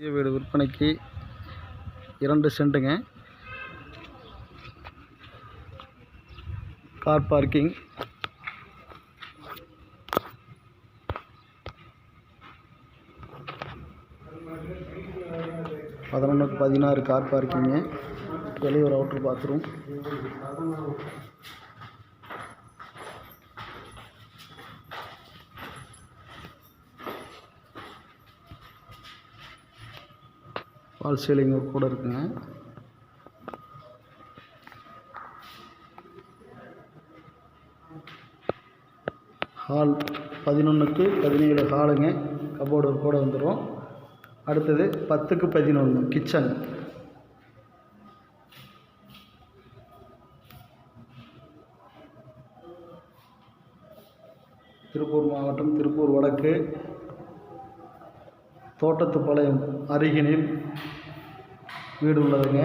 புதிய வீடு விற்பனைக்கு இரண்டு சென்ட்டுங்க. கார் பார்க்கிங் பதினொன்றுக்கு பதினாறு கார் பார்க்கிங்கு வெளியூர் அவுட்ரு பாத்ரூம் ஃபால் சீலிங் ஒர்க் கூட இருக்குங்க. ஹால் பதினொன்றுக்கு பதினேழு ஹாலுங்க. கபோர்டு ஒர்க் கூட வந்துடும் அடுத்தது பத்துக்கு பதினொன்று கிச்சன். திருப்பூர் மாவட்டம் திருப்பூர் வடக்கு. தோட்டத்துப்பாளையம் அருகினில் வீடு உள்ளதுங்க.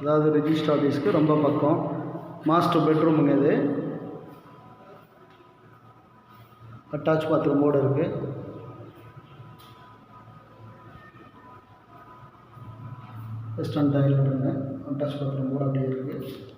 அதாவது ரிஜிஸ்டர் ஆஃபீஸ்க்கு ரொம்ப பக்கம். மாஸ்டர் பெட்ரூமுங்க இது. அட்டாச் பாத்ரூமோடு இருக்குது வெஸ்டர்ன் டாய்லெட்டுங்க அட்டாச் பாத்ரூமோடு அப்படியே இருக்குது